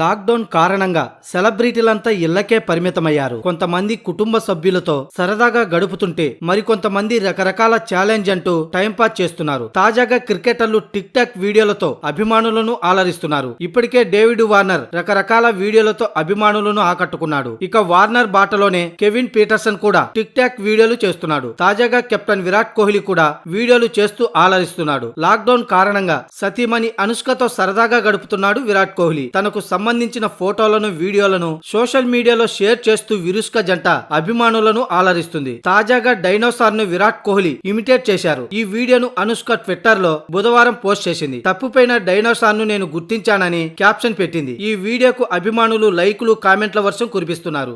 Lockdown కారణంగా సెలబ్రిటీలంతా ఇళ్ళకే పరిమితమయ్యారు. కొంతమంది కుటుంబ సభ్యులతో సరదాగా గడుపుతుంటే మరికొంతమంది రకరకాల ఛాలెంజ్ అంటూ టైంపాస్ చేస్తున్నారు. తాజాగా క్రికెటర్లు టిక్ టాక్ వీడియోలతో అభిమానులను ఆలరిస్తున్నారు. ఇప్పటికే డేవిడ్ వార్నర్ రకరకాల వీడియోలతో అభిమానులను ఆకట్టుకున్నాడు. ఇక వార్నర్ బాటలోనే కెవిన్ పీటర్సన్ కూడా టిక్ టాక్ వీడియోలు చేస్తున్నాడు. తాజాగా కెప్టెన్ విరాట్ కోహ్లీ కూడా వీడియోలు చేస్తూ ఆలరిస్తున్నాడు. లాక్డౌన్ కారణంగా సతీమణి అనుష్కతో సరదాగా గడుపుతున్నాడు విరాట్ కోహ్లీ. తనకు సంబంధించిన ఫోటోలను వీడియోలను సోషల్ మీడియాలో షేర్ చేస్తూ విరుష్క జంట అభిమానులను ఆలరిస్తుంది. తాజాగా డైనోసార్ను విరాట్ కోహ్లీ ఇమిటేట్ చేశారు. ఈ వీడియోను అనుష్క ట్విట్టర్లో బుధవారం పోస్ట్ చేసింది. తప్పుపైన డైనోసార్ను నేను గుర్తించానని క్యాప్షన్ పెట్టింది. ఈ వీడియోకు అభిమానులు లైకులు కామెంట్ల వర్షం కురిపిస్తున్నారు.